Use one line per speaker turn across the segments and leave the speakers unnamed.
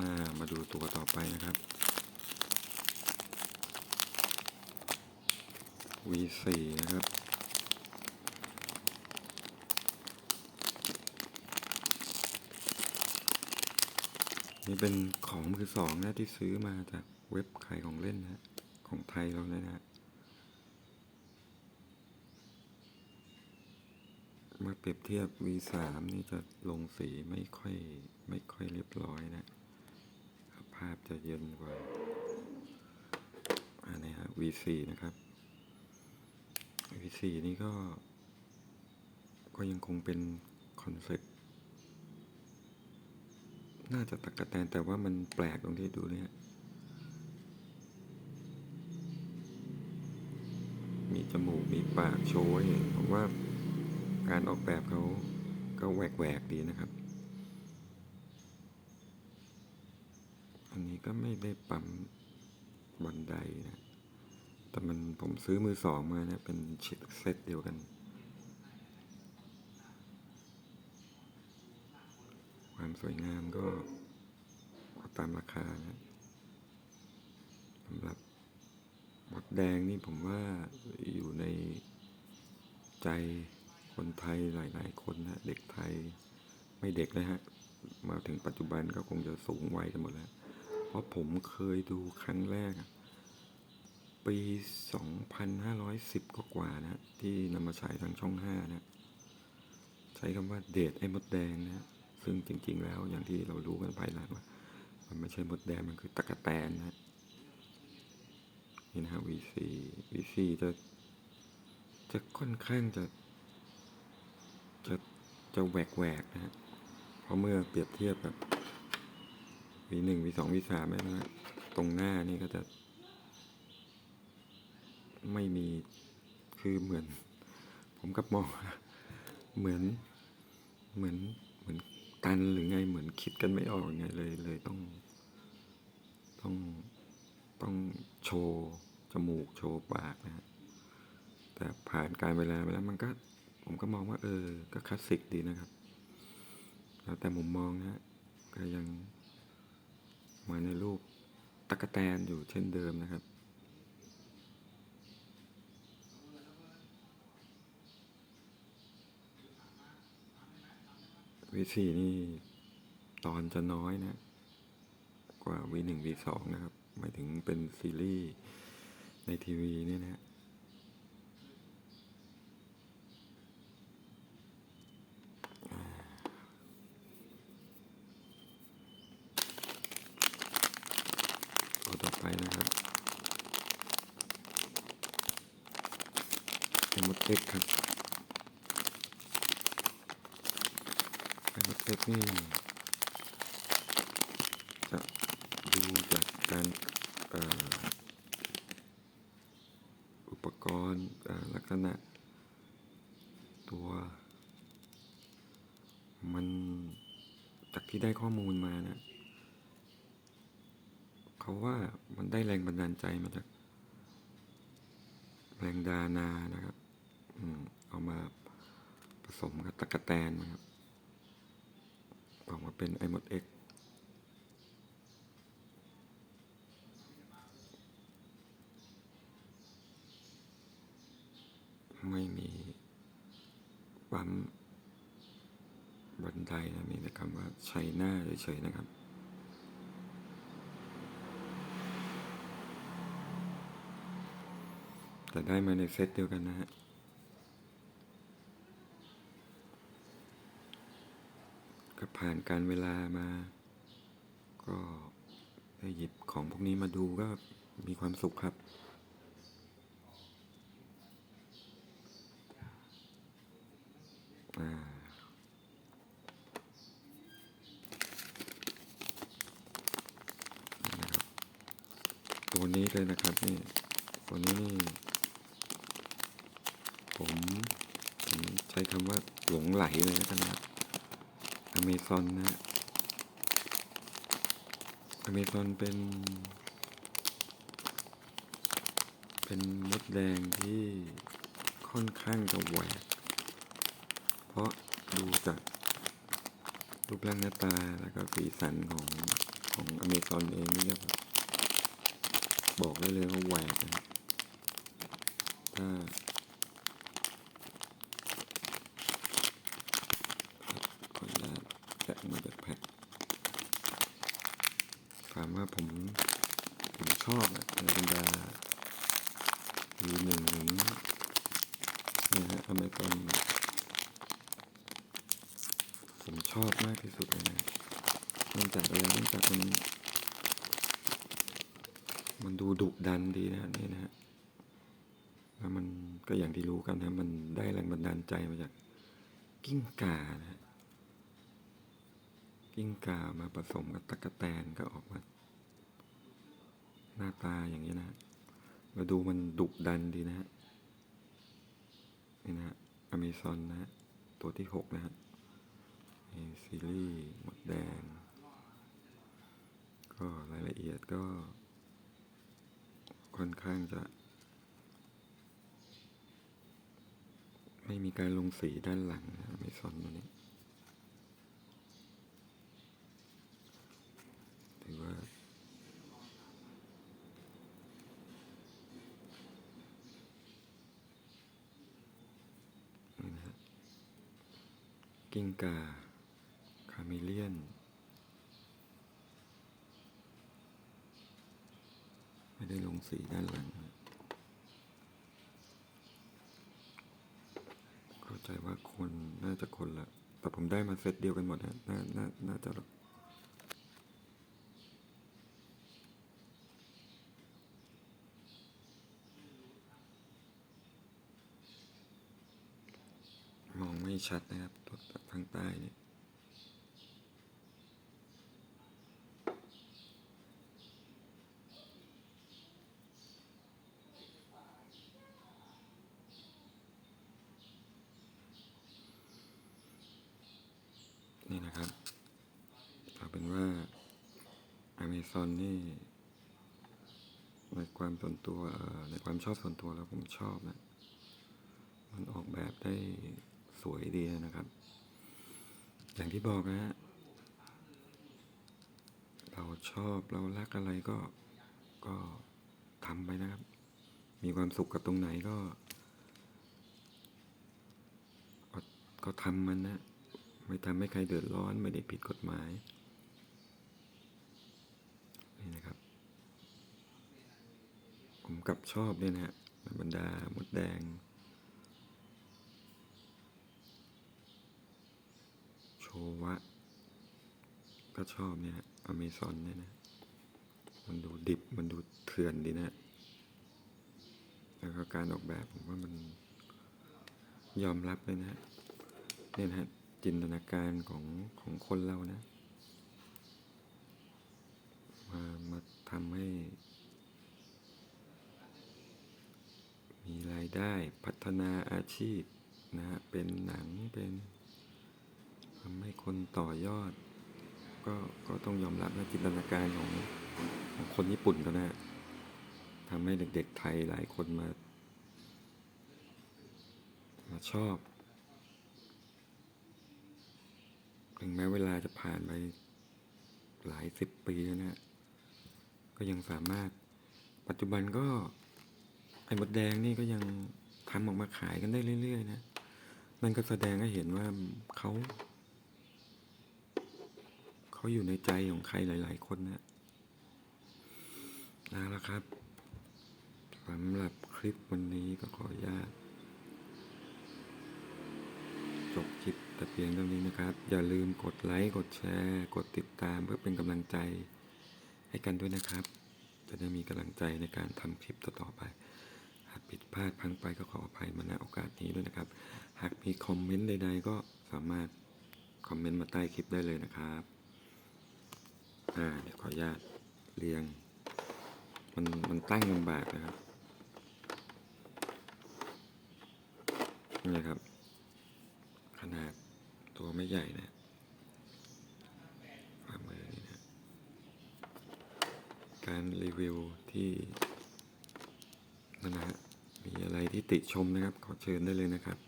อ่ามาดูตัวต่อไปนะครับ V4 นะครับ นี่เป็นของมือสองนะที่ซื้อมาจากเว็บขายของเล่นนะของไทยเราเลยนะมาเปรียบเทียบ V3 นี่จะลงสีไม่ค่อยไม่ค่อยเรียบร้อยนะ ภาพจะเย็นกว่า อันนี้ฮะ V4 นะครับ V4 นี่ก็ ก็ยังคงเป็นคอนเซ็ปต์น่าจะตะกะแตนแต่ว่ามันแปลกตรงที่ดูเนี่ยมีจมูก มีปากโชว์ให้เห็นผมว่าการออกแบบเขาก็แหวกๆดีนะครับ อันนี้ก็ไม่ได้ปั๊มบันไดนะ แต่มันผมซื้อมือสองมาเนี่ยเป็นชิดเซตเดียวกันความสวยงามก็ตามราคานะสำหรับหมดแดงนี่ผมว่าอยู่ในใจคนไทยหลาย ๆ คนนะเด็กไทยไม่เด็กเลยฮะ มาถึงปัจจุบันก็คงจะสูงวัยกันหมดแล้ว ราะผมเคยดูครั้งแรกอะปี 2510 กว่าๆนะ ที่นำมาฉายทางช่อง 5 นะ ใช้คำว่าเดทไอ้มดแดงนะ ซึ่งจริง ๆ แล้วอย่างที่เรารู้กันภายหลังว่า มันไม่ใช่มดแดง มันคือตะกะแตนนะนี่นะฮะ VC VC จะจะค่อนข้างจะ จะจะแหวกแหวกนะฮะเพราะเมื่อเปรียบเทียบกับ V1 V2 V3 ไม่นะฮะตรงหน้านี่ก็จะ ไม่มีคือเหมือน ผมกับมองเหมือนเหมือนเหมือนตันหรือไงเหมือนคิดกันไม่ออกไงเลยเลยต้อง ต้องต้องโชว์จมูกโชว์ปากนะฮะแต่ผ่านการเวลาไปแล้วมันก็ผมก็มองว่า เออ ก็คลาสสิกดีนะครับ แล้วแต่มุมมองนะฮะก็ยัง มาในรูปตะกะแตนอยู่เช่นเดิมนะครับ วีสี่นี่ตอนจะน้อยนะ กว่าวีหนึ่งวีสองนะครับ หมายถึงเป็นซีรีส์ในทีวีเนี่ยนะฮะอ่าตัวต่อ ไปนะครับเป็นมดเล็กครับเป็นมดเล็กนี่จะดูจากการอุปกรณ์ลักษณะตัว มันจากที่ได้ข้อมูลมานะเขาว่า มันได้แรงบันดาลใจมาจากแรงดานานะครับอืมเอามาผสมกับตะกะแตนนะครับออกมาเป็นไอหมดเอ็กไม่มีปั๊มบันไดนะมีแต่คำว่าใช้หน้าเฉยๆนะครับ แต่ได้มาในเซตเดียวกันนะฮะก็ผ่านการเวลามา ก็ได้หยิบของพวกนี้มาดูก็มีความสุขครับ อ่านี่นะครับตัวนี้เลยนะครับนี่ตัวนี้นี่ ผมผมใช้คำว่าหลงไหลเลยแล้วกันนะอเมซอนนะอเมซอนเป็น เป็นมดแดงที่ค่อนข้างจะแหวกเพราะดูจากรูปร่างหน้าตาแล้วก็สีสันของของอเมซอนเองนี่ก็บอกได้เลยว่าแหวกนะถ้า ขออนุญาตแกะมาจากแพ็คถามว่าผมผมชอบอะในบรรดาวีหนึ่งถึงนี่ฮะอเมซอนผมชอบมากที่สุดเลยนะเนื่องจากอะไรเนื่องจากมันมันดูดุดันดีนะนี่นะฮะแล้วมันก็อย่างที่รู้กันนะมันได้แรงบันดาลใจมาจากกิ้งก่านะฮะกิ้งก่ามาผสมกับตะกะแตนก็ออกมา หน้าตาอย่างนี้นะฮะมาดูมันดุดันดีนะฮะนี่นะฮะอเมซอนนะฮะตัวที่หกนะฮะซีรีส์หมดแดง ก็รายละเอียดก็ ค่อนข้างจะ ไม่มีการลงสีด้านหลังนะอเมซอนตัวนี้ถือว่า นี่นะฮะ กิ้งกา คาเมเลียน ไม่ได้ลงสีด้านหลัง เข้าใจว่าคนน่าจะคนละ แต่ผมได้มาเซตเดียวกันหมดนะน่าน่าน่าจะ มองไม่ชัดนะครับตัวทางใต้เนี่ยนี่นะครับเอาเป็นว่าอเมซอนนี่ ในความส่วนตัวในความชอบส่วนตัวแล้วผมชอบนะ มันออกแบบได้ วยดีนะครับ อย่างที่บอกนะฮะเราชอบเรารักอะไรก็ก็ทำไปนะครับ มีความสุขกับตรงไหนก็ก็ก็ทำมันนะไม่ทำให้ใครเดือดร้อนไม่ได้ผิดกฎหมาย นี่นะครับ ผมกับชอบเนี่ยนะฮะบรรดามดแดง โช วะ ก็ชอบเนี่ยอเมซอนเนี่ยนะ มันดูดิบมันดูเถื่อนดีนะ แล้วก็การออกแบบผมว่ามันยอมรับเลยนะเนี่ยนะจินตนาการของของคนเรานะ มามาทำให้ มีรายได้พัฒนาอาชีพนะฮะเป็นหนังเป็น ทำให้คนต่อยอด ก็ก็ต้องยอมรับนะจินตนาการของของคนญี่ปุ่นก็นะทำให้เด็ก ๆ ไทยหลายคนมา มาชอบ ถึงแม้เวลาจะผ่านไปหลายสิบปีแล้วนะ ก็ยังสามารถปัจจุบันก็ ไอ้มดแดงนี่ก็ยังทำออกมาขายกันได้เรื่อย ๆ นะ นั่นก็แสดงให้เห็นว่าเขาาอยู่ในใจของใครหลาย ๆ คนนะเอาละครับสำหรับคลิปวันนี้ก็ขออนุญาตจบคลิปแต่เพียงเท่านี้นะครับ อย่าลืมกดไลค์ กดแชร์ กดติดตามเพื่อเป็นกำลังใจให้กันด้วยนะครับ จะได้มีกำลังใจในการทำคลิปต่อๆไป หากผิดพลาดพังไปก็ขออภัยมาณโอกาสนี้ด้วยนะครับ หากมีคอมเมนต์ใดๆ ก็สามารถคอมเมนต์มาใต้คลิปได้เลยนะครับ อ่าเดี๋ยวขออนุญาตเรียง มันมันตั้งลำบากนะครับนี่ครับ ขนาดตัวไม่ใหญ่นะฝ่ามือนี่นะ การรีวิวที่นั่นนะฮะมีอะไรที่ติชมนะครับ ขอเชิญได้เลยนะครับ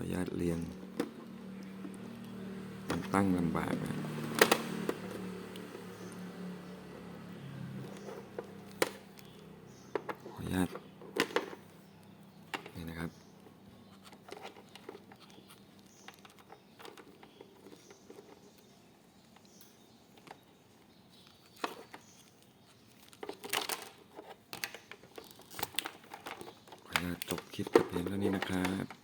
ขออนุญาตเรียนมันตั้งลำบากนะขออนุญาตนี่นะครับ ขออนุญาตจบคลิปเพียงเท่านี้นะครับ